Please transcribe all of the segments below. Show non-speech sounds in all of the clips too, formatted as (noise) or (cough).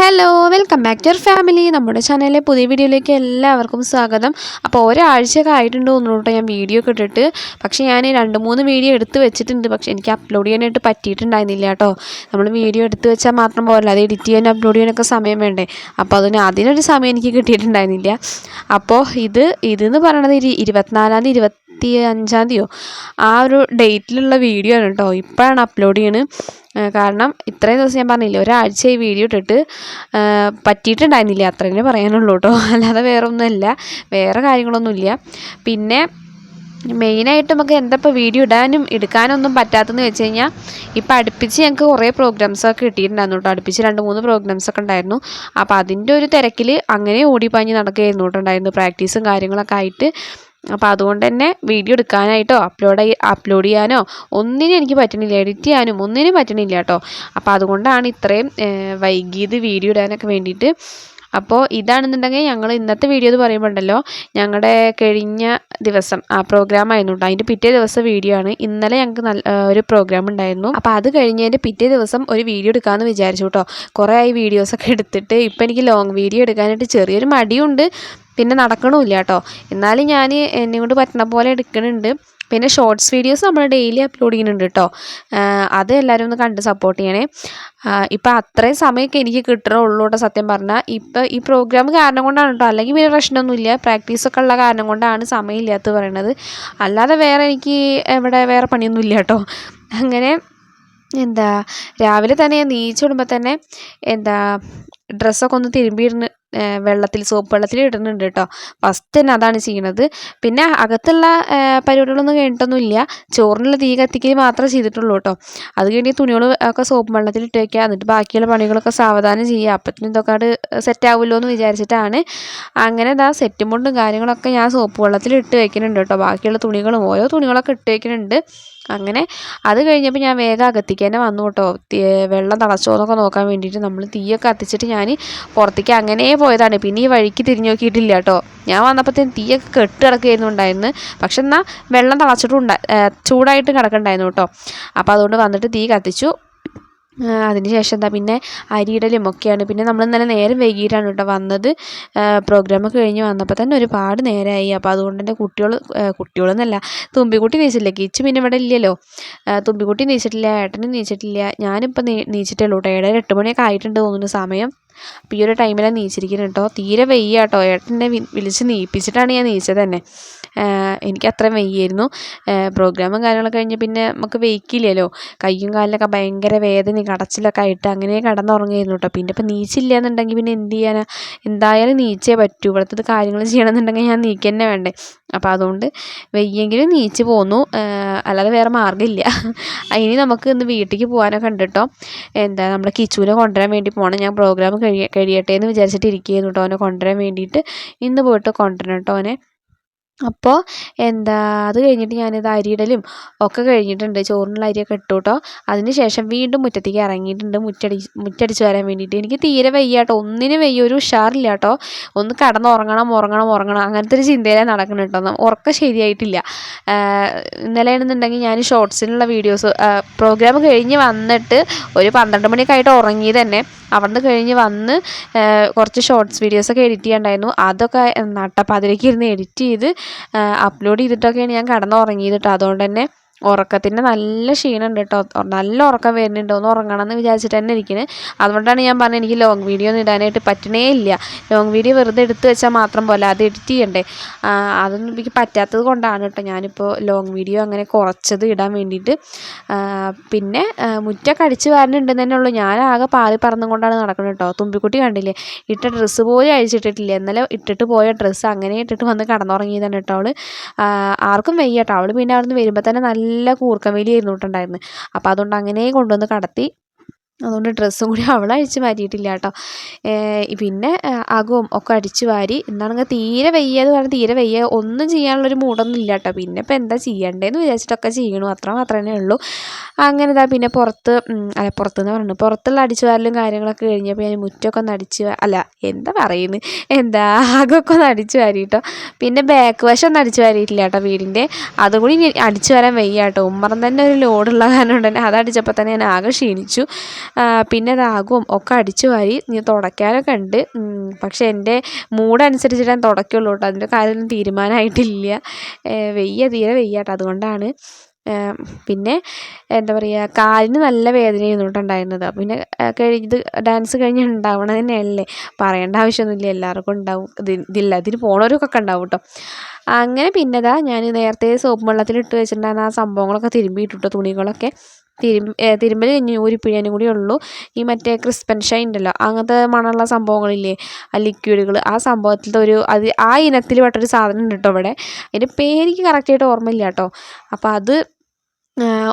Hello welcome back to family നമ്മുടെ ചാനലിലെ പുതിയ വീഡിയോയിലേക്ക് എല്ലാവർക്കും സ്വാഗതം. അപ്പോൾ ഒരാഴ്ചയൊക്കെ ആയിട്ടുണ്ട് തോന്നുന്നു ഞാൻ വീഡിയോ ഒക്കെ ഇട്ടിട്ട് പക്ഷേ ഞാൻ രണ്ട് മൂന്ന് വീഡിയോ എടുത്ത് വെച്ചിട്ടുണ്ട്. പക്ഷേ എനിക്ക് അപ്ലോഡ് ചെയ്യാനായിട്ട് പറ്റിയിട്ടുണ്ടായിരുന്നില്ല കേട്ടോ. നമ്മൾ വീഡിയോ എടുത്ത് വെച്ചാൽ മാത്രം പോരല്ല. അത് എഡിറ്റ് ചെയ്യാൻ അപ്ലോഡ് ചെയ്യാനൊക്കെ സമയം വേണ്ടേ. അപ്പോൾ അതിന് അതിനൊരു സമയം എനിക്ക് കിട്ടിയിട്ടുണ്ടായിരുന്നില്ല. അപ്പോൾ ഇത് ഇതെന്ന് പറയണത് ഇരു ഇരുപത്തിനാലാം തീയതി ഇരുപത്തി അഞ്ചാം തീയതിയോ? ആ ഒരു ഡേറ്റിലുള്ള വീഡിയോ ആണ് കേട്ടോ. ഇപ്പോഴാണ് അപ്ലോഡ് ചെയ്യണത് കാരണം ഇത്രയും ദിവസം ഞാൻ പറഞ്ഞില്ലേ ഈ വീഡിയോ ഇട്ടിട്ട് പറ്റിയിട്ടുണ്ടായിരുന്നില്ല. അത്ര തന്നെ പറയാനുള്ളൂ കേട്ടോ (laughs) അല്ലാതെ വേറെ ഒന്നുമില്ല വേറെ കാര്യങ്ങളൊന്നുമില്ല. പിന്നെ മെയിനായിട്ട് നമുക്ക് എന്തപ്പോൾ വീഡിയോ ഇടാനും എടുക്കാനൊന്നും പറ്റാത്തതെന്ന് വെച്ച് കഴിഞ്ഞാൽ ഇപ്പം അടുപ്പിച്ച് ഞങ്ങൾക്ക് കുറേ പ്രോഗ്രാംസൊക്കെ കിട്ടിയിട്ടുണ്ടായിരുന്നു കേട്ടോ അടുപ്പിച്ച് രണ്ട് മൂന്ന് പ്രോഗ്രാംസൊക്കെ ഉണ്ടായിരുന്നു. അപ്പോൾ അതിന്റെ ഒരു തിരക്കിൽ അങ്ങനെ ഓടിപ്പാഞ്ഞ് നടക്കുകയായിരുന്നു കേട്ടോ ഉണ്ടായിരുന്നു പ്രാക്ടീസും കാര്യങ്ങളൊക്കെ ആയിട്ട് അപ്പോൾ അതുകൊണ്ട് തന്നെ വീഡിയോ എടുക്കാനായിട്ടോ അപ്ലോഡ് അപ്ലോഡ് ചെയ്യാനോ ഒന്നിനും എനിക്ക് പറ്റണില്ല. എഡിറ്റ് ചെയ്യാനും ഒന്നിനും പറ്റണില്ല കേട്ടോ അപ്പോൾ അതുകൊണ്ടാണ് ഇത്രയും വൈകിയത് വീഡിയോ ഇടാനൊക്കെ വേണ്ടിയിട്ട്. അപ്പോൾ ഇതാണെന്നുണ്ടെങ്കിൽ ഞങ്ങൾ ഇന്നത്തെ വീഡിയോ എന്ന് പറയുമ്പോണ്ടല്ലോ ഞങ്ങളുടെ കഴിഞ്ഞ ദിവസം ആ പ്രോഗ്രാം ആയിരുന്നു കേട്ടോ അതിന്റെ പിറ്റേ ദിവസം വീഡിയോ ആണ്. ഇന്നലെ ഞങ്ങൾക്ക് നല്ല ഒരു പ്രോഗ്രാം ഉണ്ടായിരുന്നു. അപ്പോൾ അത് കഴിഞ്ഞതിന്റെ പിറ്റേ ദിവസം ഒരു വീഡിയോ എടുക്കാമെന്ന് വിചാരിച്ചു കേട്ടോ കുറേ ആയി വീഡിയോസൊക്കെ എടുത്തിട്ട് ഇപ്പോൾ എനിക്ക് ലോങ് വീഡിയോ എടുക്കാനായിട്ട് ചെറിയൊരു മടിയുണ്ട്. പിന്നെ നടക്കണമില്ല കേട്ടോ എന്നാലും ഞാൻ എന്നെ കൊണ്ട് പറ്റുന്ന പോലെ എടുക്കുന്നുണ്ട് പിന്നെ ഷോർട്സ് വീഡിയോസ് നമ്മൾ ഡെയിലി അപ്ലോഡ് ചെയ്യുന്നുണ്ട് കേട്ടോ അത് എല്ലാവരും ഒന്ന് കണ്ട് സപ്പോർട്ട് ചെയ്യണേ. ഇപ്പം അത്രയും സമയമൊക്കെ എനിക്ക് കിട്ടണുള്ളൂ കേട്ടോ സത്യം പറഞ്ഞാൽ ഇപ്പം ഈ പ്രോഗ്രാം കാരണം കൊണ്ടാണ് കേട്ടോ അല്ലെങ്കിൽ പിന്നെ പ്രശ്നമൊന്നുമില്ല. പ്രാക്ടീസൊക്കെ ഉള്ള കാരണം കൊണ്ടാണ് സമയമില്ലാത്തത് പറയണത്. അല്ലാതെ വേറെ എനിക്ക് ഇവിടെ വേറെ പണിയൊന്നുമില്ല കേട്ടോ അങ്ങനെ എന്താ രാവിലെ തന്നെ നീച്ച് തന്നെ എന്താ ഡ്രസ്സൊക്കെ ഒന്ന് തിരുമ്പിയിരുന്ന് വെള്ളത്തിൽ സോപ്പ് വെള്ളത്തിൽ ഇടുന്നുണ്ട് കേട്ടോ ഫസ്റ്റ് തന്നെ അതാണ് ചെയ്യണത്. പിന്നെ അകത്തുള്ള പരിപാടികളൊന്നും കഴിഞ്ഞിട്ടൊന്നുമില്ല. ചോറിനുള്ള തീ കത്തിക്കൽ മാത്രമേ ചെയ്തിട്ടുള്ളൂ കേട്ടോ അത് കഴിഞ്ഞ് തുണികൾ ഒക്കെ സോപ്പ് വെള്ളത്തിൽ ഇട്ട് വയ്ക്കുക എന്നിട്ട് ബാക്കിയുള്ള പണികളൊക്കെ സാവധാനം ചെയ്യുക. അപ്പത്തിന് ഇതൊക്കെ സെറ്റ് ആവുമല്ലോ എന്ന് വിചാരിച്ചിട്ടാണ്. അങ്ങനെ ഇതാ സെറ്റും മുണ്ടും കാര്യങ്ങളൊക്കെ ഞാൻ സോപ്പ് വെള്ളത്തിൽ ഇട്ട് വയ്ക്കുന്നുണ്ട് കേട്ടോ ബാക്കിയുള്ള തുണികളും ഓരോ തുണികളൊക്കെ ഇട്ട് വയ്ക്കുന്നുണ്ട് അങ്ങനെ അത് കഴിഞ്ഞപ്പോൾ ഞാൻ വേഗം അകത്തേക്ക് തന്നെ വന്നു കേട്ടോ. വെള്ളം തിളച്ചോ എന്നൊക്കെ നോക്കാൻ വേണ്ടിയിട്ട് നമ്മൾ തീയൊക്കെ കത്തിച്ചിട്ട് ഞാൻ പുറത്തേക്ക് അങ്ങനെ പോയതാണ്. പിന്നെ ഈ വഴിക്ക് തിരിഞ്ഞു നോക്കിയിട്ടില്ല കേട്ടോ. ഞാൻ വന്നപ്പോഴത്തേന് തീയൊക്കെ കെട്ട് കിടക്കുകയായിരുന്നു ഉണ്ടായിരുന്നു. പക്ഷെ എന്നാൽ വെള്ളം തിളച്ചിട്ടും ചൂടായിട്ട് കിടക്കണ്ടായിരുന്നു കേട്ടോ. അപ്പോൾ അതുകൊണ്ട് വന്നിട്ട് തീ കത്തിച്ചു. അതിന് ശേഷം എന്താ പിന്നെ അരിയിടലും ഒക്കെയാണ്. പിന്നെ നമ്മൾ ഇന്നലെ നേരം വൈകിയിട്ടാണ് കേട്ടോ വന്നത്. പ്രോഗ്രാമൊക്കെ കഴിഞ്ഞ് വന്നപ്പോൾ തന്നെ ഒരുപാട് നേരമായി അപ്പോൾ അതുകൊണ്ട് തന്നെ കുട്ടികൾ കുട്ടികളെന്നല്ല തുമ്പിക്കുട്ടി നീച്ചില്ല കിച്ച് പിന്നെ ഇവിടെ ഇല്ലല്ലോ. തുമ്പിക്കുട്ടി നീച്ചിട്ടില്ല ഏട്ടനും നീച്ചിട്ടില്ല. ഞാനിപ്പോൾ നീച്ചിട്ടേ ഉള്ളൂ കേട്ടോ. ഏഴര എട്ട് മണിയൊക്കെ ആയിട്ടുണ്ട് തോന്നുന്നു സമയം. അപ്പോൾ ഈ ഒരു ടൈമിലാണ് നീച്ചിരിക്കുന്നത് കേട്ടോ. തീരെ വയ്യ കേട്ടോ. ഏട്ടനെ വിളിച്ച് നീപ്പിച്ചിട്ടാണ് ഞാൻ നീച്ചത് തന്നെ. എനിക്ക് അത്രയും വയ്യായിരുന്നു. പ്രോഗ്രാമും കാര്യങ്ങളൊക്കെ കഴിഞ്ഞ് പിന്നെ നമുക്ക് വെയ്ക്കില്ലല്ലോ. കയ്യും കാലിലൊക്കെ ഭയങ്കര വേദനയും കടച്ചിലൊക്കെ ആയിട്ട് അങ്ങനെ കിടന്നുറങ്ങിയിരുന്നു കേട്ടോ പിന്നെ ഇപ്പം നീച്ചില്ല എന്നുണ്ടെങ്കിൽ പിന്നെ എന്ത് ചെയ്യാനാ? എന്തായാലും നീച്ചേ പറ്റൂ. ഇവിടുത്തെ കാര്യങ്ങൾ ചെയ്യണമെന്നുണ്ടെങ്കിൽ ഞാൻ നീക്കുക തന്നെ വേണ്ടേ. അപ്പോൾ അതുകൊണ്ട് വയ്യെങ്കിലും നീച്ച് പോന്നു. അല്ലാതെ വേറെ മാർഗമില്ല. ഇനി നമുക്ക് ഇന്ന് വീട്ടിലേക്ക് പോകാനൊക്കെ ഉണ്ട് കേട്ടോ എന്താ നമ്മുടെ കിച്ചുവിനെ കൊണ്ടുവരാൻ വേണ്ടി പോകണം ഞാൻ പ്രോഗ്രാം കഴിയ കഴിയട്ടെ എന്ന് വിചാരിച്ചിട്ട് ഇരിക്കുകയായിരുന്നു കേട്ടോ അവനെ കൊണ്ടുവരാൻ വേണ്ടിയിട്ട് ഇന്ന് പോയിട്ട് കൊണ്ടുവരണം കേട്ടോ അവനെ. അപ്പോൾ എന്താ അത് കഴിഞ്ഞിട്ട് ഞാനിത് അരിയിടലും ഒക്കെ കഴിഞ്ഞിട്ടുണ്ട്. ചോറിനുള്ള അരിയൊക്കെ ഇട്ടു കേട്ടോ അതിന് ശേഷം വീണ്ടും മുറ്റത്തേക്ക് ഇറങ്ങിയിട്ടുണ്ട്. മുറ്റടി മുറ്റടിച്ച് വരാൻ വേണ്ടിയിട്ട്. എനിക്ക് തീരെ വയ്യ കേട്ടോ ഒന്നിനും വയ്യ ഒരു ഉഷാറില്ല കേട്ടോ ഒന്ന് കടന്നുറങ്ങണം ഉറങ്ങണം ഉറങ്ങണം. ഉറങ്ങണം അങ്ങനത്തെ ഒരു ചിന്തയിലാണ് നടക്കണം കേട്ടോ ഉറക്കം ശരിയായിട്ടില്ല. ഇന്നലെയാണെന്നുണ്ടെങ്കിൽ ഞാൻ ഷോർട്സിനുള്ള വീഡിയോസ് പ്രോഗ്രാം കഴിഞ്ഞ് വന്നിട്ട് ഒരു പന്ത്രണ്ട് മണിയൊക്കെ ആയിട്ട് ഉറങ്ങി തന്നെ. അവിടുന്ന് കഴിഞ്ഞ് വന്ന് കുറച്ച് ഷോർട്സ് വീഡിയോസൊക്കെ എഡിറ്റ് ചെയ്യാണ്ടായിരുന്നു. അതൊക്കെ നട്ടപ്പാതിരയ്ക്ക് ഇരുന്ന് എഡിറ്റ് ചെയ്ത് അപ്ലോഡ് ചെയ്തിട്ടൊക്കെയാണ് ഞാൻ കിടന്നുറങ്ങിയത് കേട്ടോ. അതുകൊണ്ട് തന്നെ ഉറക്കത്തിന്റെ നല്ല ക്ഷീണമുണ്ട് കേട്ടോ നല്ല ഉറക്കം വരുന്നുണ്ട്. ഒന്ന് ഉറങ്ങണം എന്ന് വിചാരിച്ചിട്ട് തന്നെ ഇരിക്കുന്നത് അതുകൊണ്ടാണ് ഞാൻ പറഞ്ഞത് എനിക്ക് ലോങ് വീഡിയോ ഒന്നും ഇടാനായിട്ട് പറ്റണേ ഇല്ല. ലോങ് വീഡിയോ വെറുതെ എടുത്ത് വെച്ചാൽ മാത്രം പോലെ അത് എഡിറ്റ് ചെയ്യണ്ടേ. അതൊന്നും എനിക്ക് പറ്റാത്തത് കൊണ്ടാണ് കേട്ടോ ഞാനിപ്പോൾ ലോങ് വീഡിയോ അങ്ങനെ കുറച്ചത് ഇടാൻ വേണ്ടിയിട്ട്. പിന്നെ മുറ്റൊക്കെ അടിച്ച് വരണുണ്ടെന്ന് തന്നെ ഉള്ളൂ. ഞാൻ ആകെ പാറി പറന്നും കൊണ്ടാണ് നടക്കുന്നത് കേട്ടോ തുമ്പിക്കുട്ടി കണ്ടില്ലേ? ഇട്ട ഡ്രസ്സ് പോലും അഴിച്ചിട്ടിട്ടില്ല ഇന്നലെ ഇട്ടിട്ട് പോയ ഡ്രസ്സ് അങ്ങനെ ഇട്ടിട്ട് വന്ന് കടന്നുറങ്ങിയതാണ് കേട്ടോ അവൾ ആർക്കും വയ്യ കേട്ടോ അവൾ പിന്നെ അവിടെ നിന്ന് വരുമ്പോൾ തന്നെ നല്ല നല്ല കൂർക്കം ആയിരുന്നു കേട്ടോ ഉണ്ടായിരുന്നത് അപ്പോൾ അതുകൊണ്ട് അങ്ങനെ കൊണ്ടുവന്ന് കടത്തി. അതുകൊണ്ട് ഡ്രസ്സും കൂടി അവൾ അഴിച്ച് മാറ്റിയിട്ടില്ല കേട്ടോ. പിന്നെ അകവും ഒക്കെ അടിച്ച് വാരി. എന്താണെങ്കിൽ തീരെ വയ്യ പറഞ്ഞാൽ തീരെ വയ്യ. ഒന്നും ചെയ്യാനുള്ളൊരു മൂടൊന്നും ഇല്ല കേട്ടോ. പിന്നെ ഇപ്പം എന്താ ചെയ്യണ്ടേന്ന് വിചാരിച്ചിട്ടൊക്കെ ചെയ്യണു. അത്ര മാത്രമേ ഉള്ളൂ. അങ്ങനെ ഇതാ പിന്നെ പുറത്ത് അല്ല പുറത്തുനിന്ന് പറഞ്ഞു പുറത്തുള്ള അടിച്ചു വാരലും കാര്യങ്ങളൊക്കെ കഴിഞ്ഞപ്പോൾ ഞാൻ മുറ്റമൊക്കെ ഒന്ന് അടിച്ച് അല്ല എന്താ പറയുന്നത് എന്താ അകമൊക്കെ ഒന്ന് അടിച്ചു വാരി കേട്ടോ പിന്നെ ബാക്ക് വശം ഒന്നും അടിച്ചു വാരിയിട്ടില്ല കേട്ടോ വീടിന്റെ. അതുകൂടി അടിച്ചു വരാൻ വയ്യ കേട്ടോ. ഉമ്മറം തന്നെ ഒരു ലോഡുള്ള കാരണം തന്നെ അതടിച്ചപ്പോൾ തന്നെ ഞാൻ ആകെ ക്ഷീണിച്ചു. പിന്നെ രാഗവും ഒക്കെ അടിച്ചു വാരി ഇനി തുടയ്ക്കാനൊക്കെ ഉണ്ട്. പക്ഷെ എന്റെ മൂഡ് അനുസരിച്ചിട്ട് ഞാൻ തുടയ്ക്കുള്ളൂ കേട്ടോ. അതിന്റെ കാര്യമൊന്നും തീരുമാനമായിട്ടില്ല. വെയ്യ തീരെ വെയ്യ കേട്ടോ. അതുകൊണ്ടാണ്. പിന്നെ എന്താ പറയുക കാലിന് നല്ല വേദനയായിരുന്നു ഉണ്ടായിരുന്നത്. പിന്നെ കഴിഞ്ഞ് ഇത് ഡാൻസ് കഴിഞ്ഞ് ഉണ്ടാവണ തന്നെയല്ലേ? പറയേണ്ട ആവശ്യമൊന്നുമില്ല. എല്ലാവർക്കും ഉണ്ടാവും. ഇത് ഇതില്ല. ഇതിന് പോണവർക്കൊക്കെ ഉണ്ടാവും കേട്ടോ. അങ്ങനെ പിന്നെതാ ഞാൻ നേരത്തെ സോപ്പ് വെള്ളത്തിൽ ഇട്ട് വെച്ചിട്ടുണ്ടായിരുന്ന ആ സംഭവങ്ങളൊക്കെ തിരുമ്പിയിട്ടിട്ടോ തുണികളൊക്കെ. തിരുമ്പി തിരുമ്പൽ കഴിഞ്ഞ് ഊരിപ്പിഴിയാനും കൂടി ഉള്ളൂ. ഈ മറ്റേ ക്രിസ്പൻ ഷൈൻ ഉണ്ടല്ലോ അങ്ങനത്തെ മണമുള്ള സംഭവങ്ങളില്ലേ ആ ലിക്വിഡുകൾ ആ സംഭവത്തിലത്തെ ഒരു അത് ആ ഇനത്തിൽ പെട്ടൊരു സാധനം ഉണ്ട് കേട്ടോ ഇവിടെ. അതിന്റെ പേരെനിക്ക് കറക്റ്റായിട്ട് ഓർമ്മയില്ല കേട്ടോ. അപ്പോൾ അത്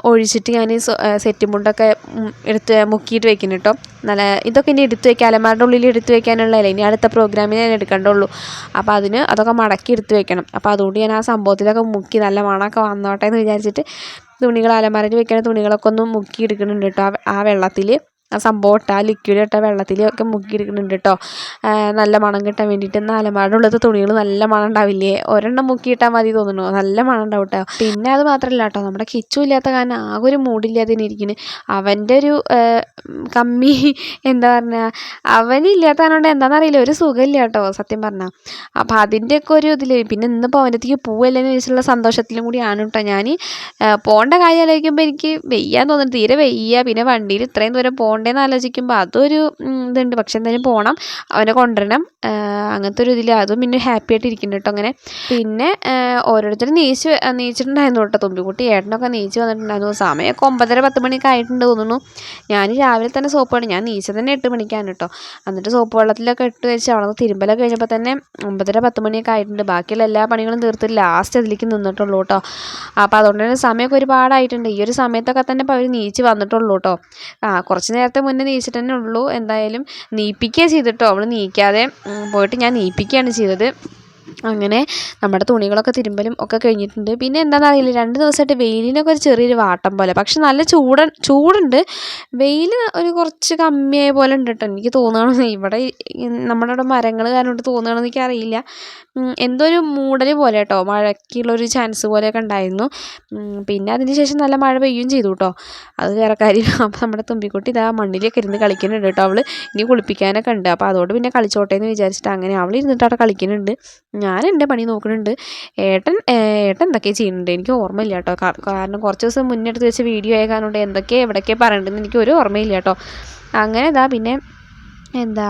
ഒഴിച്ചിട്ട് ഞാൻ സെറ്റ് മുണ്ടൊക്കെ എടുത്ത് മുക്കിയിട്ട് വെക്കുന്നു കേട്ടോ. നല്ല ഇതൊക്കെ ഇനി എടുത്ത് വെക്കാം അലമാരുടെ ഉള്ളിൽ എടുത്ത് വെക്കാനുള്ളതല്ലേ ഇനി അടുത്ത പ്രോഗ്രാമിന് ഞാൻ എടുക്കേണ്ടുള്ളൂ അപ്പോൾ അതിന് അതൊക്കെ മടക്കി എടുത്ത് വെക്കണം. അപ്പോൾ അതുകൊണ്ട് ഞാൻ ആ സംഭവത്തിലൊക്കെ മുക്കി നല്ല മണമൊക്കെ വന്നോട്ടെ എന്ന് വിചാരിച്ചിട്ട് തുണികൾ അലമാരയിൽ വെക്കുന്ന തുണികളൊക്കെ ഒന്ന് മുക്കി എടുക്കുന്നുണ്ട് കേട്ടോ ആ വെള്ളത്തിൽ ആ സംഭവം ആ ലിക്വിഡ് ഇട്ട വെള്ളത്തിലൊക്കെ മുക്കി എടുക്കുന്നുണ്ട് കേട്ടോ നല്ല മണം കിട്ടാൻ വേണ്ടിയിട്ട് എന്നാൽ തുണികൾ നല്ല മണം ഉണ്ടാവില്ലേ? ഒരെണ്ണം മുക്കിയിട്ടാൽ മതി തോന്നുന്നു. നല്ല മണം ഉണ്ടാവും കേട്ടോ പിന്നെ അത് മാത്രമല്ല കേട്ടോ നമ്മുടെ കിച്ചു ഇല്ലാത്ത കാരണം ആകെ ഒരു മൂടില്ലാതെ തന്നെ ഇരിക്കുന്നു അവന്റെ ഒരു കമ്മി എന്താ പറഞ്ഞാൽ അവനില്ലാത്ത കാരണം എന്താണെന്നറിയില്ല ഒരു സുഖമില്ല കേട്ടോ സത്യം പറഞ്ഞാൽ അപ്പോൾ അതിന്റെയൊക്കെ ഒരു ഇതിൽ പിന്നെ ഇന്നിപ്പോൾ അവന്റെ അടുത്തേക്ക് പോവല്ലേ എന്ന് വെച്ചിട്ടുള്ള സന്തോഷത്തിലും കൂടിയാണ് കേട്ടോ ഞാൻ പോകേണ്ട കാര്യം ആലോചിക്കുമ്പോൾ എനിക്ക് വെയ്യാൻ തോന്നുന്നു. തീരെ വെയ്യ. പിന്നെ വണ്ടിയിൽ ഇത്രയും ദൂരം പോകണ്ടേന്ന് ആലോചിക്കുമ്പോൾ അതൊരു ഇതുണ്ട്. പക്ഷെ എന്തായാലും പോകണം അവനെ കൊണ്ടുവരണം അങ്ങനത്തെ ഒരു ഇതിൽ അതും പിന്നെ ഹാപ്പി ആയിട്ട് ഇരിക്കുന്നുണ്ട് കേട്ടോ അങ്ങനെ. പിന്നെ ഓരോരുത്തരും നീച്ച് നീച്ചിട്ടുണ്ടായിരുന്നു കേട്ടോ. തുമ്പിക്കുട്ടി ഏട്ടനൊക്കെ നീച്ച് വന്നിട്ടുണ്ടായിരുന്നു. സമയമൊക്കെ ഒമ്പതര പത്ത് മണിയൊക്കെ ആയിട്ടുണ്ട് തോന്നുന്നു. ഞാൻ രാവിലെ തന്നെ സോപ്പ് വേണം ഞാൻ നീച്ച തന്നെ എട്ട് മണിക്കാണ് കേട്ടോ. എന്നിട്ട് സോപ്പ് വെള്ളത്തിലൊക്കെ ഇട്ട് വെച്ച് അവിടെ തിരുമ്പലൊക്കെ കഴിഞ്ഞപ്പോൾ തന്നെ ഒമ്പതര പത്ത് മണിയൊക്കെ ആയിട്ടുണ്ട്. ബാക്കിയുള്ള എല്ലാ പണികളും തീർത്ത് ലാസ്റ്റ് അതിലേക്ക് നിന്നിട്ടുള്ളൂ കേട്ടോ. അപ്പോൾ അതുകൊണ്ട് തന്നെ സമയമൊക്കെ ഒരുപാടായിട്ടുണ്ട്. ഈ ഒരു സമയത്തൊക്കെ തന്നെ ഇപ്പോൾ അവർ നീച്ച് വന്നിട്ടുള്ളൂ കേട്ടോ. ആ കുറച്ച് നേരത്തെ മുന്നേ നീച്ചിട്ട് തന്നെ ഉള്ളൂ. എന്തായാലും നീപ്പിക്കുകയാണ് ചെയ്തിട്ടോ അവൾ നീക്കാതെ പോയിട്ട് ഞാൻ നീപ്പിക്കുകയാണ് ചെയ്തത്. അങ്ങനെ നമ്മുടെ തുണികളൊക്കെ തിരുമ്പലും ഒക്കെ കഴിഞ്ഞിട്ടുണ്ട്. പിന്നെ എന്താണെന്ന് അറിയില്ല രണ്ട് ദിവസമായിട്ട് വെയിലിനൊക്കെ ഒരു ചെറിയൊരു വാട്ടം പോലെ. പക്ഷെ നല്ല ചൂട് ചൂടുണ്ട്. വെയിൽ ഒരു കുറച്ച് കമ്മിയായ പോലെ ഉണ്ട് കേട്ടോ എനിക്ക് തോന്നുകയാണ് ഇവിടെ നമ്മുടെ ഇവിടെ മരങ്ങൾ കാരണം കൊണ്ട് തോന്നുകയാണെന്ന് എനിക്കറിയില്ല. എന്തോ ഒരു മൂടൽ പോലെ കേട്ടോ മഴയ്ക്കുള്ളൊരു ചാൻസ് പോലെയൊക്കെ ഉണ്ടായിരുന്നു. പിന്നെ അതിന് ശേഷം നല്ല മഴ പെയ്യുകയും ചെയ്തു കേട്ടോ. അത് വേറെ കാര്യം. (laughs) അപ്പോൾ നമ്മുടെ തുമ്പിക്കുട്ടി ഇതാ മണ്ണിലേക്ക് ഇരുന്ന് കളിക്കുന്നുണ്ട് കേട്ടോ. അവൾ ഇനി കുളിപ്പിക്കാനൊക്കെ ഉണ്ട്. അപ്പോൾ അതുകൊണ്ട് പിന്നെ കളിച്ചോട്ടെ എന്ന് വിചാരിച്ചിട്ട് അങ്ങനെ അവൾ ഇരുന്നിട്ട് അവിടെ കളിക്കുന്നുണ്ട്. ഞാൻ എന്റെ പണി നോക്കുന്നുണ്ട്. ഏട്ടൻ ഏട്ടൻ എന്തൊക്കെ ചെയ്യുന്നുണ്ട്? എനിക്ക് ഓർമ്മയില്ല കേട്ടോ. കാരണം കുറച്ച് ദിവസം മുന്നേ എടുത്ത് വെച്ച വീഡിയോ ആയ കാരണം കൊണ്ട് എന്തൊക്കെ എവിടെയൊക്കെ പറയേണ്ടതെന്ന് എനിക്ക് ഒരു ഓർമ്മയില്ല കേട്ടോ. അങ്ങനെ ഇതാ പിന്നെ എന്താ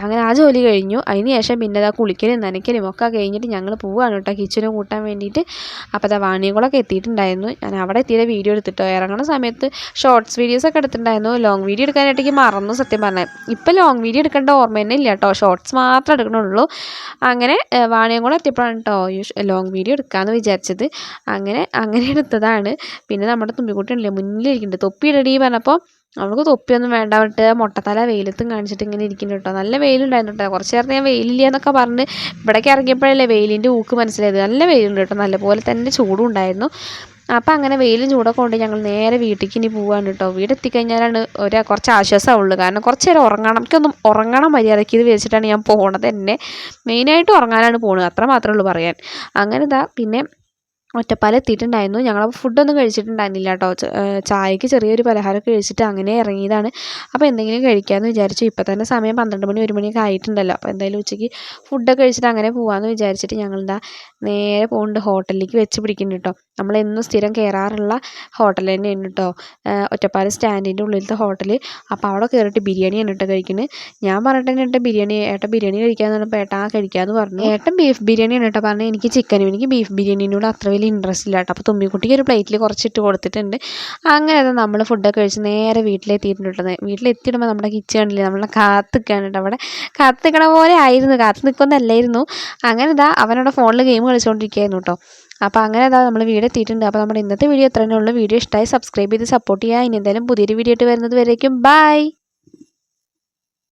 അങ്ങനെ ആ ജോലി കഴിഞ്ഞു. അതിന് ശേഷം പിന്നെ ഇതാ കുളിക്കലും നനയ്ക്കലും ഒക്കെ കഴിഞ്ഞിട്ട് ഞങ്ങൾ പോവുകയാണ് കേട്ടോ കിച്ചനും കൂട്ടാൻ വേണ്ടിയിട്ട്. അപ്പോൾ അതാ വാണിയകുളമൊക്കെ എത്തിയിട്ടുണ്ടായിരുന്നു. ഞാൻ അവിടെ എത്തിയിട്ട് വീഡിയോ എടുത്തിട്ടോ. ഇറങ്ങുന്ന സമയത്ത് ഷോർട്സ് വീഡിയോസ് ഒക്കെ എടുത്തിട്ടുണ്ടായിരുന്നു. ലോങ് വീഡിയോ എടുക്കാനായിട്ടേക്ക് മറന്നു സത്യം പറഞ്ഞാൽ ഇപ്പം ലോങ് വീഡിയോ എടുക്കേണ്ട ഓർമ്മ തന്നെ ഇല്ല കേട്ടോ. ഷോർട്സ് മാത്രമേ എടുക്കണുള്ളൂ. അങ്ങനെ വാണിയംകുളം എത്തിയപ്പോഴാണ് കേട്ടോ ലോങ് വീഡിയോ എടുക്കാമെന്ന് വിചാരിച്ചത്. അങ്ങനെ അങ്ങനെ എടുത്തതാണ്. പിന്നെ നമ്മുടെ തുമ്പിക്കുട്ടി ഉണ്ടല്ലേ മുന്നിലിരിക്കുന്നുണ്ട്. തൊപ്പി ഇടടി പറഞ്ഞപ്പോൾ അവൾക്ക് തൊപ്പിയൊന്നും വേണ്ട പറഞ്ഞിട്ട് മുട്ടത്തല വെയിലത്തും കാണിച്ചിട്ട് ഇങ്ങനെ ഇരിക്കുന്നു കേട്ടോ. നല്ല വെയിലുണ്ടായിരുന്നു കേട്ടോ. കുറച്ച് നേരത്തെ ഞാൻ വെയിലില്ല എന്നൊക്കെ പറഞ്ഞ് ഇവിടേക്ക് ഇറങ്ങിയപ്പോഴല്ലേ വെയിലിന്റെ ഊക്ക് മനസ്സിലായത്. നല്ല വെയിലുണ്ട് കേട്ടോ. നല്ലപോലെ തന്നെ ചൂടും ഉണ്ടായിരുന്നു. അപ്പം അങ്ങനെ വെയിലും ചൂടൊക്കെ കൊണ്ട് ഞങ്ങൾ നേരെ വീട്ടിലേക്ക് ഇനി പോകാണ് കേട്ടോ. വീട് എത്തിക്കഴിഞ്ഞാലാണ് ഒരു കുറച്ച് ആശ്വാസമുള്ളൂ കാരണം കുറച്ച് നേരം ഉറങ്ങണം. എനിക്കൊന്നും ഉറങ്ങണം മര്യാദയ്ക്ക് ഇത് വെച്ചിട്ടാണ് ഞാൻ പോണത് തന്നെ. മെയിനായിട്ട് ഉറങ്ങാനാണ് പോകുന്നത് അത്ര മാത്രമേ ഉള്ളൂ പറയാൻ. അങ്ങനെ ഇതാ പിന്നെ ഒറ്റപ്പാലം എത്തിയിട്ടുണ്ടായിരുന്നു. ഞങ്ങൾ ഫുഡൊന്നും കഴിച്ചിട്ടുണ്ടായിരുന്നില്ല കേട്ടോ. ചായക്ക് ചെറിയൊരു പലഹാരമൊക്കെ കഴിച്ചിട്ട് അങ്ങനെ ഇറങ്ങിയതാണ്. അപ്പോൾ എന്തെങ്കിലും കഴിക്കാമെന്ന് വിചാരിച്ചു. ഇപ്പോൾ തന്നെ സമയം പന്ത്രണ്ട് മണി ഒരു മണിയൊക്കെ ആയിട്ടുണ്ടല്ലോ. അപ്പോൾ എന്തായാലും ഉച്ചയ്ക്ക് ഫുഡൊക്കെ കഴിച്ചിട്ട് അങ്ങനെ പോകാമെന്ന് വിചാരിച്ചിട്ട് ഞങ്ങളെന്താ നേരെ പോകുന്നുണ്ട് ഹോട്ടലിലേക്ക് വെച്ച് പിടിക്കുന്നുണ്ട് കേട്ടോ. നമ്മളെന്നും സ്ഥിരം കയറാറുള്ള ഹോട്ടൽ തന്നെയാണ് കേട്ടോ. ഒറ്റപ്പാലം സ്റ്റാൻഡിന്റെ ഉള്ളിലത്തെ ഹോട്ടൽ അപ്പോൾ അവിടെ കയറിയിട്ട് ബിരിയാണിയാണ് കേട്ടോ കഴിക്കുന്നത് ഞാൻ പറഞ്ഞിട്ട് ഏട്ടൻ ബിരിയാണി ഏട്ടൻ ബിരിയാണി കഴിക്കാമെന്ന് പറഞ്ഞപ്പോൾ ഏട്ടാ കഴിക്കാമെന്ന് പറഞ്ഞു. ഏട്ടൻ ബീഫ് ബിരിയാണി ആണ് കേട്ടോ പറഞ്ഞത്. എനിക്ക് ചിക്കനും എനിക്ക് ബീഫ് ബിരിയാണിനോട് അത്ര ഇൻട്രസ്റ്റ് ഇല്ല കേട്ടോ അപ്പോൾ തുമ്മിക്കുട്ടിക്ക് ഒരു പ്ലേറ്റിൽ കുറച്ചിട്ട് കൊടുത്തിട്ടുണ്ട്. അങ്ങനെ അത് നമ്മൾ ഫുഡൊക്കെ കഴിച്ച് നേരെ വീട്ടിലെത്തിയിട്ടുണ്ട് കേട്ടോ. വീട്ടിലെത്തിയിടുമ്പോൾ നമ്മുടെ കിച്ചൺ കണ്ടില്ലേ? നമ്മളെ കാത്ത് നിൽക്കുകയാണ് കേട്ടോ അവിടെ. കാത്ത് നിൽക്കണ പോലെ ആയിരുന്നു. കാത്ത് നിൽക്കുന്നതല്ലായിരുന്നു അങ്ങനെ ഇതാ അവനവിടെ ഫോണിൽ ഗെയിം കളിച്ചുകൊണ്ടിരിക്കുകയായിരുന്നു കേട്ടോ. അപ്പോൾ അങ്ങനെ അതാ നമ്മൾ വീഡിയോ എത്തിയിട്ടുണ്ട് അപ്പോൾ നമ്മുടെ ഇന്നത്തെ വീഡിയോ എത്ര ഉള്ളൂ. വീഡിയോ ഇഷ്ടമായി സബ്സ്ക്രൈബ് ചെയ്ത് സപ്പോർട്ട് ചെയ്യുക ഇനി എന്തായാലും പുതിയൊരു വീഡിയോ ആയിട്ട് വരുന്നത് വരേക്കും. ബൈ